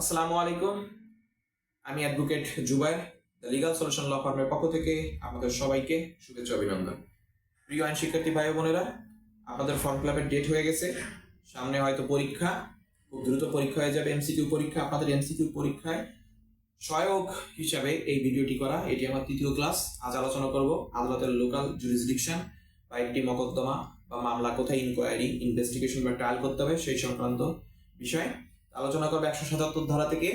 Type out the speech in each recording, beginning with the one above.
আসসালামু আলাইকুম। আমি advocate Zubair, the legal solution law ফার্মের পক্ষ থেকে আপনাদের সবাইকে শুভেচ্ছা অভিনন্দন। প্রিয় আইন শিক্ষার্থী ভাই বোনেরা আপনাদের ফর্ম ফিলাপের ডেট হয়ে গেছে। সামনে হয়তো পরীক্ষা, খুব দ্রুত পরীক্ষা হয়ে যাবে এমসিকিউ পরীক্ষা, আপনাদের এমসিকিউ পরীক্ষায় সহায়ক হিসাবে এই ভিডিওটি করা। এটি আমার তৃতীয় ক্লাস। আজ আলোচনা করব আদালতের লোকাল জুরিসডিকশন বা একটি মকদ্দমা বা মামলা কোথায় ইনকোয়ারি ইনভেস্টিগেশন বা ট্রায়াল করতে হবে সেই সংক্রান্ত বিষয়। আলোচনা করব একশো সাতাত্তর ধারা থেকে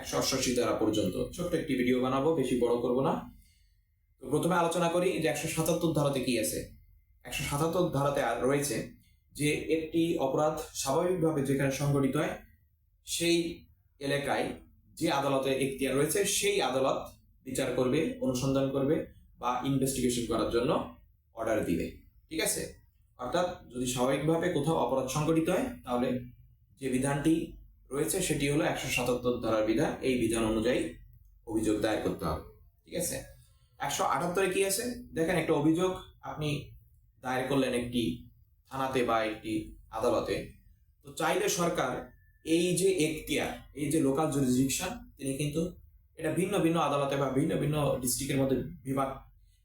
একশো অষ্টাশি ধারা পর্যন্ত। ছোট্ট একটি ভিডিও বানাবো, বেশি বড় করব না। তো প্রথমে আলোচনা করি যে একশো সাতাত্তর ধারাতে কি আছে। একশো সাতাত্তর ধারাতে আর রয়েছে যে একটি অপরাধ স্বাভাবিকভাবে যেখানে সংঘটিত হয়, সেই এলাকায় যে আদালতে এখতিয়ার রয়েছে, সেই আদালত বিচার করবে, অনুসন্ধান করবে বা ইনভেস্টিগেশন করার জন্য অর্ডার দিবে। ঠিক আছে? অর্থাৎ যদি স্বাভাবিকভাবে কোথাও অপরাধ সংঘটিত হয়, তাহলে যে বিধানটি রয়েছে, সেটি হলো একশো সাতাত্তর ধারার বিধান। এই বিধান অনুযায়ী অভিযোগ দায়ের করতে হবে, ঠিক আছে? একশো আটাত্তরে কি আছে? দেখেন, একটা অভিযোগ আপনি দায়ের করলেন একটি থানাতে বা একটি আদালতে। তো চাইলে সরকার এই যে এখতিয়ার, এই যে লোকাল জুরিসডিকশন তিনি কিন্তু এটা ভিন্ন ভিন্ন আদালতে বা ভিন্ন ভিন্ন ডিস্ট্রিক্টের মধ্যে বিভাগ,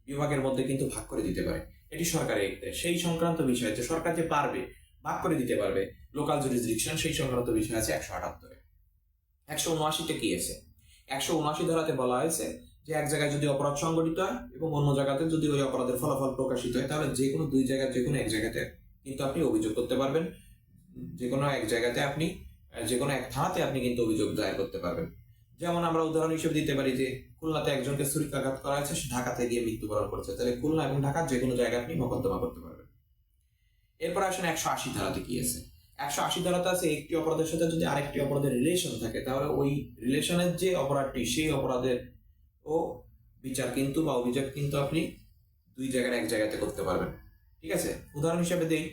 বিভাগের মধ্যে কিন্তু ভাগ করে দিতে পারে। এটি সরকারের এখতিয়ার। সেই সংক্রান্ত বিষয় যে সরকার যে পারবে ভাগ করে দিতে পারবে। লোকাল জুরিসডিকশন সেই সংক্রান্ত বিষয় আছে একশো আটাত্তরে। একশো উনআশিতে কি আছে? একশো উনআশি ধারাতে বলা হয়েছে যে এক জায়গায় যদি অপরাধ সংঘটিত হয় এবং অন্য জায়গাতে যদি ওই অপরাধের ফলাফল প্রকাশিত হয়, তাহলে যে কোনো দুই জায়গায়, যে কোনো এক জায়গাতে কিন্তু আপনি অভিযোগ করতে পারবেন। যে কোনো এক জায়গাতে আপনি, যে কোনো এক থানাতে আপনি কিন্তু অভিযোগ দায়ের করতে পারবেন। যেমন আমরা উদাহরণ হিসেবে দিতে পারি যে খুলনাতে একজনকে ছুরিকাঘাত করা হয়েছে, সে ঢাকাতে গিয়ে মৃত্যুবরণ করছে। তাহলে খুলনা এবং ঢাকার যে কোনো জায়গায় আপনি মোকদ্দমা করতে পারবেন। এরপর আসেন একশো আশি ধারাতে কি আছে? একশো আশি ধারাতে আছে একটি অপরাধের সাথে যদি আরেকটি অপরাধের রিলেশন থাকে তাহলে ওই রিলেশনের যে অপরাধটি সেই অপরাধের ও বিচার কিন্তু বা অভিযোগ কিন্তু আপনি দুই জায়গার এক জায়গাতে করতে পারবেন। ঠিক আছে? উদাহরণ হিসেবে দেই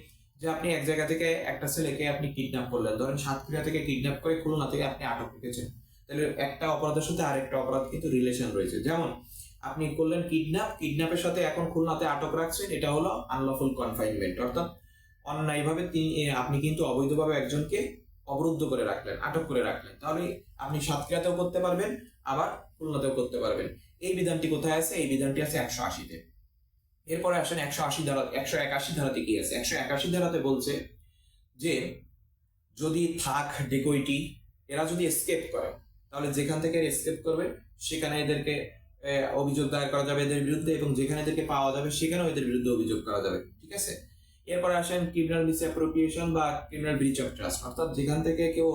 যে আপনি এক জায়গা থেকে একটা ছেলেকে আপনি কিডন্যাপ করলেন। ধরেন সাতক্ষীরা থেকে কিডন্যাপ করে খুলনা থেকে আপনি আটক রেখেছেন। তাহলে একটা অপরাধের সাথে আরেকটা অপরাধ কিন্তু রিলেশন রয়েছে। যেমন আপনি করলেন কিডন্যাপ কিডন্যাপের সাথে এখন খুলনাতে আটক রাখছেন এটা হলো আনলফুল কনফাইনমেন্ট অর্থাৎ অন্যায়ভাবে তিনি আপনি কিন্তু অবৈধভাবে একজনকে অবরুদ্ধ করে রাখলেন, আটক করে রাখলেন। তাহলে আপনি সাতক্ষীরাতেও করতে পারবেন, আবার খুলনাতেও করতে পারবেন। এই বিধানটি কোথায় আছে? এই বিধানটি আছে একশো আশিতে। এরপরে আসেন একশো আশি ধারা, একশো একাশি ধারাতে কি আছে? একশো একাশি ধারাতে বলছে যে, যদি থাক ডেকোইটি, এরা যদি এসকেপ করে, তাহলে যেখান থেকে এসকেপ করবে, সেখানে এদেরকে অভিযোগ দায়ের করা যাবে এদের বিরুদ্ধে, এবং যেখানে এদেরকে পাওয়া যাবে, সেখানেও এদের বিরুদ্ধে অভিযোগ করা যাবে। ঠিক আছে? এরপরে আসেন ক্রিমিনাল মিসঅ্যাপ্রোপ্রিয়েশন বা ক্রিমিনাল ব্রিচ অফ ট্রাস্ট অর্থাৎ যেখান থেকে কেউ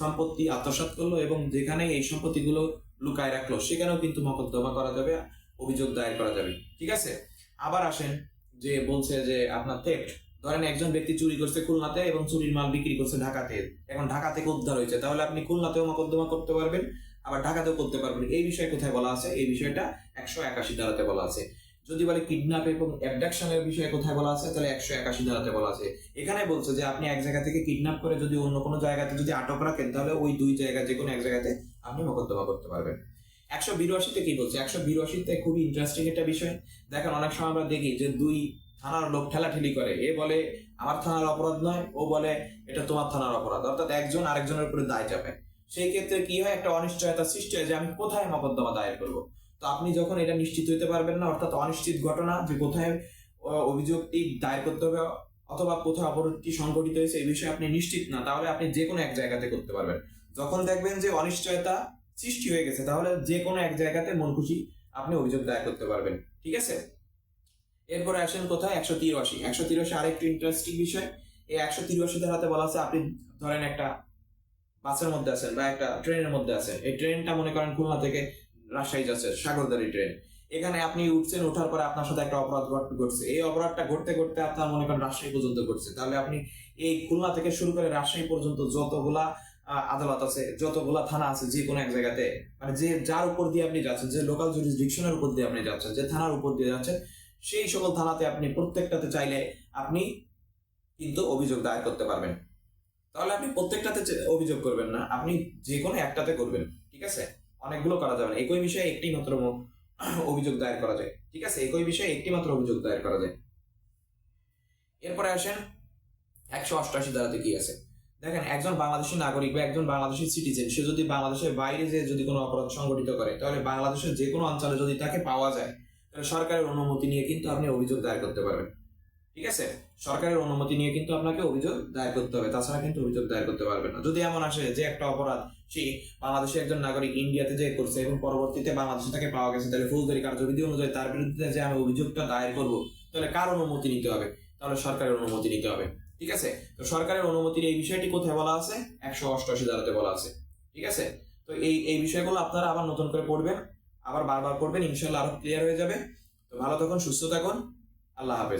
সম্পত্তি আত্মসাৎ করল এবং যেখানে এই সম্পত্তিগুলো লুকায় রাখল, সেখানেও কিন্তু মকদ্দমা করা যাবে, অভিযোগ দায়ের করা যাবে। ঠিক আছে? আবার আসেন যে বলছে যে আপনার থেফট ধরেন একজন ব্যক্তি চুরি করছে খুলনাতে এবং চুরির মাল বিক্রি করছে ঢাকাতে। এখন ঢাকা থেকে উদ্ধার হয়েছে? তাহলে আপনি খুলনাতেও মকদ্দমা করতে পারবেন, আবার ঢাকাতেও করতে পারবেন। এই বিষয়ে কোথায় বলা আছে? এই বিষয়টা একশো একাশি ধারাতে বলা আছে। যদি বলে কিডন্যাপ এবং অ্যাবডাকশনের বিষয়ে কোথায় বলা আছে, তাহলে একশো একাশি ধারাতে বলা আছে। এখানে বলছে যে আপনি এক জায়গা থেকে কিডন্যাপ করে যদি অন্য কোনো জায়গাতে যদি আটক রাখেন, তাহলে ওই দুই জায়গা, যে কোনো এক জায়গাতে আপনি মোকদ্দমা করতে পারবেন। একশো বিরাশিতে কি বলছে? একশো বিরাশিতে খুবই ইন্টারেস্টিং একটা বিষয়। দেখেন, অনেক সময় আমরা দেখি যে দুই থানার লোক ঠেলাঠেলি করে। এ বলে, আমার থানার অপরাধ নয়। ও বলে, এটা তোমার থানার অপরাধ। অর্থাৎ একজন আরেকজনের উপরে দায় চাপে। সেই ক্ষেত্রে কি হয়? একটা অনিশ্চয়তা সৃষ্টি হয় যে আমি কোথায় মকদ্দমা দায়ের করব? তো আপনি যখন এটা নিশ্চিত হইতে পারবেন না, অর্থাৎ অনিশ্চিত ঘটনা যে কোথায় অভিযোগটি দায়ের করতে হবে অথবা কোথায় অপরাধটি সংঘটিত হয়েছে, এই বিষয়ে আপনি নিশ্চিত না, তাহলে আপনি যে কোনো এক জায়গাতে করতে পারবেন। যখন দেখবেন যে অনিশ্চয়তা সৃষ্টি হয়ে গেছে, তাহলে যে কোনো এক জায়গাতে মন খুশি আপনি অভিযোগ দায়ের করতে পারবেন, ঠিক আছে? এরপরে আসেন কোথায়? একশো তিরাশি। একশো তিরাশি আরেকটু ইন্টারেস্টিং বিষয়। এই একশো তিরাশি ধারাতে বলা আছে, আপনি ধরেন একটা বাসের মধ্যে আছেন বা একটা ট্রেনের মধ্যে আছেন। এই ট্রেনটা মনে করেন খুলনা থেকে রাজশাহী যাচ্ছে সাগরদারি ট্রেন এখানে আপনি উঠছেন, ওঠার পরে আপনার সাথে একটা অপরাধ ঘট- ঘটছে। এই অপরাধটা ঘটতে ঘটতে আপনার মনে করেন রাজশাহী পর্যন্ত ঘটছে। তাহলে আপনি এই খুলনা থেকে শুরু করে রাজশাহী পর্যন্ত যতগুলা আদালত আছে, যতগুলা থানা আছে, যে কোনো এক জায়গাতে মানে যে যার উপর দিয়ে আপনি যাচ্ছেন, যে লোকাল জুরিসডিকশনের উপর দিয়ে আপনি যাচ্ছেন, যে থানার উপর দিয়ে যাচ্ছেন, সেই সকল থানাতে আপনি প্রত্যেকটাতে চাইলে আপনি কিন্তু অভিযোগ দায়ের করতে পারবেন। তাহলে আপনি প্রত্যেকটাতে অভিযোগ করবেন না, আপনি যে কোনো একটাতে করবেন, ঠিক আছে? অনেকগুলো করা যাবে না। একই বিষয়ে একটি মাত্র অভিযোগ দায়ের করা যায়। ঠিক আছে? একই বিষয়ে একটি মাত্র অভিযোগ দায়ের করা যায়। এরপরে আসেন একশো অষ্টআশি ধারাতে কি আছে? দেখেন, একজন বাংলাদেশি নাগরিক বা একজন বাংলাদেশি সিটিজেন সে যদি বাংলাদেশের বাইরে যে যদি কোনো অপরাধ সংগঠিত করে, তাহলে বাংলাদেশের যে কোনো অঞ্চলে যদি তাকে পাওয়া যায়, তাহলে সরকারের অনুমতি নিয়ে কিন্তু আপনি অভিযোগ দায়ের করতে পারবেন। ঠিক আছে? সরকারের অনুমতি নিয়ে কিন্তু আপনাকে অভিযোগ দায়ের করতে হবে। তাছাড়া কিন্তু অভিযোগ দায়ের করতে পারবেন না। যদি এমন আসে যে একটা অপরাধ, সে বাংলাদেশের একজন নাগরিক ইন্ডিয়াতে যে করছে এবং পরবর্তীতে বাংলাদেশে তাকে পাওয়া গেছে, তাহলে ফৌজদারি কার্যবিধি অনুযায়ী তার বিরুদ্ধে যে আমি অভিযোগটা দায়ের করব, তাহলে কার অনুমতি নিতে হবে? তাহলে সরকারের অনুমতি নিতে হবে। ঠিক আছে? তো সরকারের অনুমতির এই বিষয়টি কোথায় বলা আছে? একশো অষ্টআশি ধারাতে বলা আছে। ঠিক আছে? তো এই এই বিষয়গুলো আপনারা আবার নতুন করে পড়বেন, আবার বারবার পড়বেন ইনশাল্লাহ আরও ক্লিয়ার হয়ে যাবে। তো ভালো থাকুন, সুস্থ থাকুন। আল্লাহ হাফেজ।